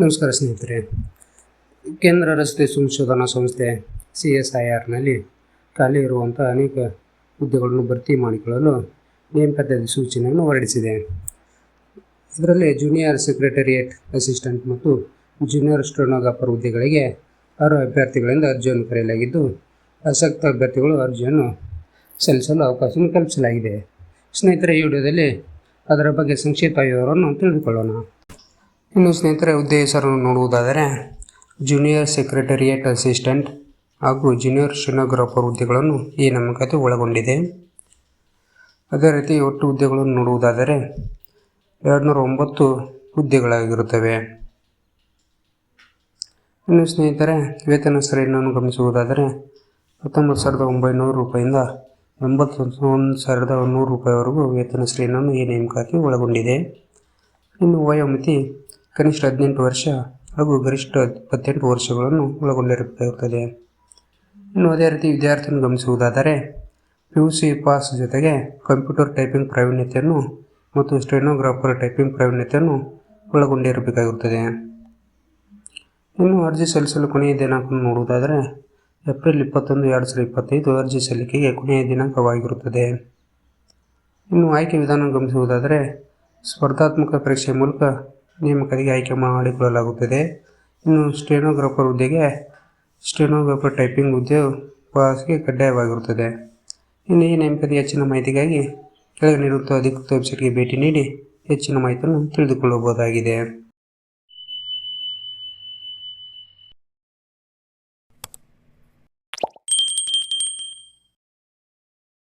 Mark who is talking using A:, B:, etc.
A: ನಮಸ್ಕಾರ ಸ್ನೇಹಿತರೆ. ಕೇಂದ್ರ ರಸ್ತೆ ಸಂಶೋಧನಾ ಸಂಸ್ಥೆ ಸಿ ಎಸ್ ಐ ಆರ್ನಲ್ಲಿ ಖಾಲಿ ಇರುವಂಥ ಅನೇಕ ಹುದ್ದೆಗಳನ್ನು ಭರ್ತಿ ಮಾಡಿಕೊಳ್ಳಲು ನೇಮಕಾತಿ ಸೂಚನೆಯನ್ನು ಹೊರಡಿಸಿದೆ. ಇದರಲ್ಲಿ ಜೂನಿಯರ್ ಸೆಕ್ರೆಟರಿಯೇಟ್ ಅಸಿಸ್ಟೆಂಟ್ ಮತ್ತು ಜೂನಿಯರ್ ಸ್ಟೆನೋಗ್ರಾಫರ್ ಹುದ್ದೆಗಳಿಗೆ ಆರು ಅಭ್ಯರ್ಥಿಗಳಿಂದ ಅರ್ಜಿಯನ್ನು ಕರೆಯಲಾಗಿದ್ದು, ಆಸಕ್ತ ಅಭ್ಯರ್ಥಿಗಳು ಅರ್ಜಿಯನ್ನು ಸಲ್ಲಿಸಲು ಅವಕಾಶವನ್ನು ಕಲ್ಪಿಸಲಾಗಿದೆ. ಸ್ನೇಹಿತರೆ, ಈ ವಿಡಿಯೋದಲ್ಲಿ ಅದರ ಬಗ್ಗೆ ಸಂಕ್ಷಿಪ್ತ ವಿವರವನ್ನು ತಿಳಿದುಕೊಳ್ಳೋಣ. ಇನ್ನು ಸ್ನೇಹಿತರೆ ಹುದ್ದೆ ಹೆಸರನ್ನು ನೋಡುವುದಾದರೆ ಜೂನಿಯರ್ ಸೆಕ್ರೆಟರಿಯೇಟ್ ಅಸಿಸ್ಟೆಂಟ್ ಹಾಗೂ ಜೂನಿಯರ್ ಸ್ಟೆನೋಗ್ರಾಫರ್ ಹುದ್ದೆಗಳನ್ನು ಈ ನೇಮಕಾತಿ ಒಳಗೊಂಡಿದೆ. ಅದೇ ರೀತಿ ಒಟ್ಟು ಹುದ್ದೆಗಳನ್ನು ನೋಡುವುದಾದರೆ ಎರಡುನೂರ ಒಂಬತ್ತು ಹುದ್ದೆಗಳಾಗಿರುತ್ತವೆ. ಇನ್ನು ಸ್ನೇಹಿತರೆ, ವೇತನ ಶ್ರೇಣಿಯನ್ನು ಗಮನಿಸುವುದಾದರೆ, ಹತ್ತೊಂಬತ್ತು ಸಾವಿರದ ಒಂಬೈನೂರು ರೂಪಾಯಿಂದ ಎಂಬತ್ತೊಂದು ಸಾವಿರದ ನೂರು ರೂಪಾಯಿವರೆಗೂ ವೇತನ ಶ್ರೇಣಿಯನ್ನು ಈ ನೇಮಕಾತಿ ಒಳಗೊಂಡಿದೆ. ಇನ್ನು ವಯೋಮಿತಿ ಕನಿಷ್ಠ ಹದಿನೆಂಟು ವರ್ಷ ಹಾಗೂ ಗರಿಷ್ಠ ಇಪ್ಪತ್ತೆಂಟು ವರ್ಷಗಳನ್ನು ಒಳಗೊಂಡಿರುತ್ತದೆ. ಇನ್ನು ಅದೇ ರೀತಿ ವಿದ್ಯಾರ್ಥಿಯನ್ನು ಗಮನಿಸುವುದಾದರೆ ಪಿ ಯು ಸಿ ಪಾಸ್ ಜೊತೆಗೆ ಕಂಪ್ಯೂಟರ್ ಟೈಪಿಂಗ್ ಪ್ರಾವೀಣ್ಯತೆಯನ್ನು ಮತ್ತು ಸ್ಟೆನೋಗ್ರಾಫರ್ ಟೈಪಿಂಗ್ ಪ್ರಾವೀಣ್ಯತೆಯನ್ನು ಒಳಗೊಂಡಿರಬೇಕಾಗುತ್ತದೆ. ಇನ್ನು ಅರ್ಜಿ ಸಲ್ಲಿಸಲು ಕೊನೆಯ ದಿನಾಂಕವನ್ನು ನೋಡುವುದಾದರೆ ಏಪ್ರಿಲ್ ಇಪ್ಪತ್ತೊಂದು, ಎರಡು ಸಾವಿರದ ಇಪ್ಪತ್ತೈದು ಅರ್ಜಿ ಸಲ್ಲಿಕೆಗೆ ಕೊನೆಯ ದಿನಾಂಕವಾಗಿರುತ್ತದೆ. ಇನ್ನು ಆಯ್ಕೆ ವಿಧಾನ ಗಮನಿಸುವುದಾದರೆ, ಸ್ಪರ್ಧಾತ್ಮಕ ಪರೀಕ್ಷೆ ಮೂಲಕ ನೇಮಕರಿಗೆ ಆಯ್ಕೆ ಮಾಡಿಕೊಳ್ಳಲಾಗುತ್ತದೆ. ಇನ್ನು ಸ್ಟೆನೋಗ್ರಾಫರ್ ಹುದ್ದೆಗೆ, ಸ್ಟೆನೋಗ್ರಾಫರ್ ಟೈಪಿಂಗ್ ಹುದ್ದೆ ಪಾಸ್ಗೆ ಕಡ್ಡಾಯವಾಗಿರುತ್ತದೆ. ಇನ್ನು ಈ ನೇಮಕದ ಹೆಚ್ಚಿನ ಮಾಹಿತಿಗಾಗಿ ಕೆಳಗೆ ನೀಡುವಂಥ ಅಧಿಕೃತ ವೆಬ್ಸೈಟ್ಗೆ ಭೇಟಿ ನೀಡಿ ಹೆಚ್ಚಿನ ಮಾಹಿತಿಯನ್ನು ತಿಳಿದುಕೊಳ್ಳಬಹುದಾಗಿದೆ.